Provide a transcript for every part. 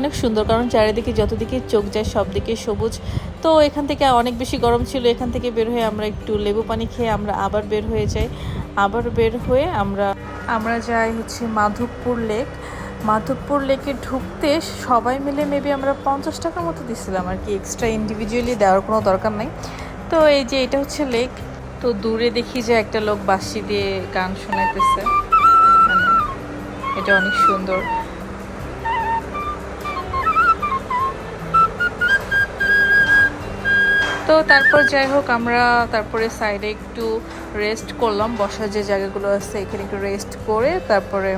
অনেক সুন্দর, কারণ চারিদিকে যতদিকে চোখ যায় সব দিকে সবুজ। তো এখান থেকে অনেক বেশি গরম ছিল, এখান থেকে বের হয়ে আমরা একটু লেবু পানি খেয়ে আমরা আবার বের হয়ে যাই। আবার বের হয়ে আমরা আমরা যাই হচ্ছে মাধবপুর লেক। মাধবপুর লেকে ঢুকতে সবাই মিলে মেবি আমরা পঞ্চাশ টাকার মতো দিছিলাম আর কি এক্সট্রা ইন্ডিভিজুয়ালি দেওয়ার কোনো দরকার নাই। তো এই যে এটা হচ্ছে লেক, তো দূরে দেখি যে একটা লোক বাঁশি দিয়ে গান শোনাইতেছে। মানে এটা অনেক সুন্দর। তো তারপর যাই হোক আমরা তারপরে সাইডে একটু রেস্ট করলাম। বসার যে জায়গাগুলো আছে, এখানে একটু রেস্ট করে তারপরে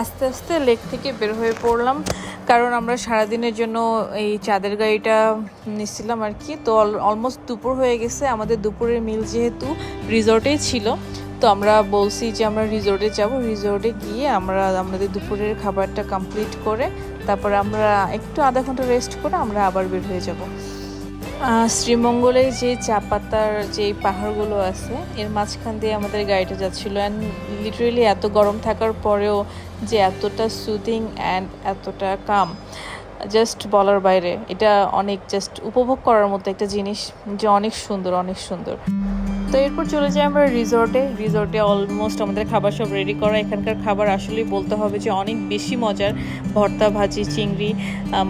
আস্তে আস্তে লেক থেকে বের হয়ে পড়লাম। কারণ আমরা সারাদিনের জন্য এই চাঁদের গাড়িটা নিচ্ছিলাম আর কি। তো অলমোস্ট দুপুর হয়ে গেছে। আমাদের দুপুরের মিল যেহেতু রিসর্টেই ছিল, তো আমরা বলছি যে আমরা রিসর্টে যাব। রিসর্টে গিয়ে আমরা আমাদের দুপুরের খাবারটা কমপ্লিট করে তারপরে আমরা একটু আধা ঘণ্টা রেস্ট করে আমরা আবার বের হয়ে যাব। আহ, শ্রীমঙ্গলে যে চা পাতার যে পাহাড়গুলো আছে এর মাঝখান দিয়ে আমাদের গাড়িটা যাচ্ছিল। অ্যান্ড লিটারেলি এত গরম থাকার পরেও যে এতটা সুদিং অ্যান্ড এতটা কাম জাস্ট বলার বাইরে। এটা অনেক জাস্ট উপভোগ করার মতো একটা জিনিস যে অনেক সুন্দর অনেক সুন্দর। তো এরপর চলে যাই আমরা রিসর্টে। রিসর্টে অলমোস্ট আমাদের খাবার সব রেডি করা। এখানকার খাবার আসলেই বলতে হবে যে অনেক বেশি মজার। ভর্তা ভাজি চিংড়ি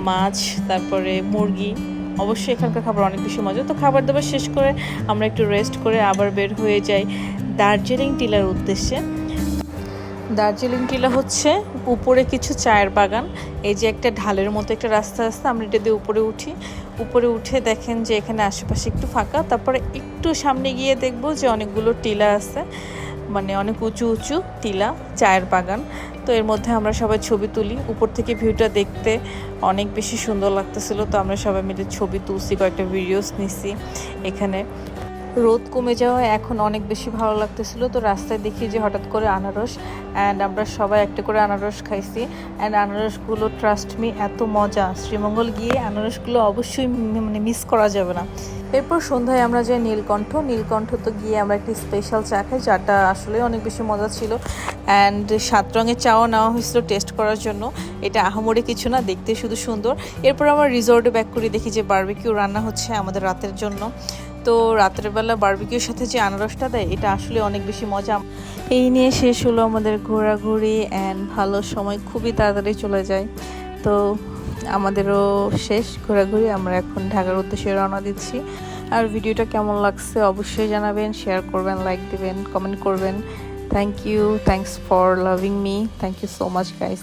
মাছ তারপরে মুরগি। অবশ্যই এখানকার খাবার অনেক বেশি মজা তো খাবার দাবার শেষ করে আমরা একটু রেস্ট করে আবার বের হয়ে যাই দার্জিলিং টিলার উদ্দেশ্যে। দার্জিলিং টিলা হচ্ছে উপরে কিছু চায়ের বাগান। এই যে একটা ঢালের মতো একটা রাস্তা আছে, আমরা এটা দিয়ে উপরে উঠি। উপরে উঠে দেখেন যে এখানে আশেপাশে একটু ফাঁকা, তারপরে একটু সামনে গিয়ে দেখব যে অনেকগুলো টিলা আছে। মানে অনেক উঁচু উঁচু টিলা, চায়ের বাগান। তো এর মধ্যে আমরা সবাই ছবি তুলি। উপর থেকে ভিউটা দেখতে অনেক বেশি সুন্দর লাগতেছিল। তো আমরা সবাই মিলে ছবি তুলছি, কয়েকটা ভিডিওস নিছি এখানে। রোদ কমে যাওয়ায় এখন অনেক বেশি ভালো লাগতেছিল। তো রাস্তায় দেখি যে হঠাৎ করে আনারস অ্যান্ড আমরা সবাই একটা করে আনারস খাইছি। অ্যান্ড আনারসগুলো ট্রাস্ট মি এত মজা। শ্রীমঙ্গল গিয়ে আনারসগুলো অবশ্যই মানে মিস করা যাবে না। এরপর সন্ধ্যায় আমরা যাই নীলকণ্ঠ। নীলকণ্ঠ তো গিয়ে আমরা একটি স্পেশাল চা খাই চাটা আসলে অনেক বেশি মজা ছিল। অ্যান্ড সাত রঙের চাও নেওয়া হয়েছিল টেস্ট করার জন্য। এটা আহামরি কিছু না, দেখতে শুধু সুন্দর। এরপর আমরা রিসর্টে ব্যাক করি, দেখি যে বারবিকিউ রান্না হচ্ছে আমাদের রাতের জন্য। তো রাতের বেলা বারবিকিউর সাথে যে আনারসটা দেয়, এটা আসলে অনেক বেশি মজা। এই নিয়ে শেষ হলো আমাদের ঘোরাঘুরি অ্যান্ড ভালো সময় খুবই তাড়াতাড়ি চলে যায়। তো আমাদেরও শেষ ঘোরাঘুরি, আমরা এখন ঢাকার উদ্দেশ্যে রওনা দিচ্ছি। আর ভিডিওটা কেমন লাগছে অবশ্যই জানাবেন শেয়ার করবেন লাইক দিবেন কমেন্ট করবেন। Thank you thanks for loving me thank you so much guys